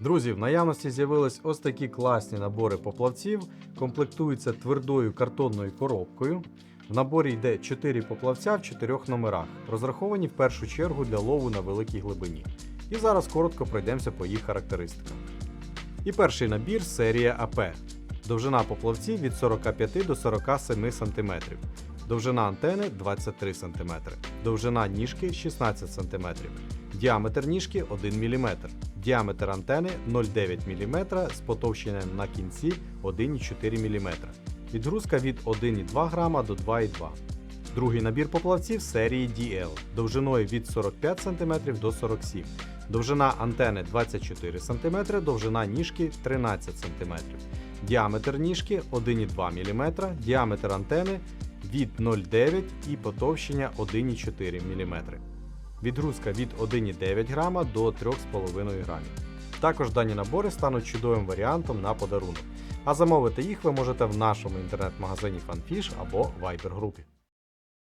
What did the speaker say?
Друзі, в наявності з'явились ось такі класні набори поплавців, комплектуються твердою картонною коробкою. В наборі йде 4 поплавця в 4 номерах, розраховані в першу чергу для лову на великій глибині. І зараз коротко пройдемося по їх характеристикам. І перший набір серія АП. Довжина поплавців від 45 до 47 см. Довжина антени 23 см. Довжина ніжки 16 см. Діаметр ніжки 1 мм. Діаметр антени 0,9 мм з потовщенням на кінці 1,4 мм. Відгрузка від 1,2 грама до 2,2 Другий набір поплавців серії DL довжиною від 45 см до 47 Довжина антени 24 см, довжина ніжки 13 см. Діаметр ніжки 1,2 мм, діаметр антени від 0,9 і потовщення 1,4 мм. Відгрузка від 1,9 грама до 3,5 грамів. Також дані набори стануть чудовим варіантом на подарунок. А замовити їх ви можете в нашому інтернет-магазині FanFish або Viber групі.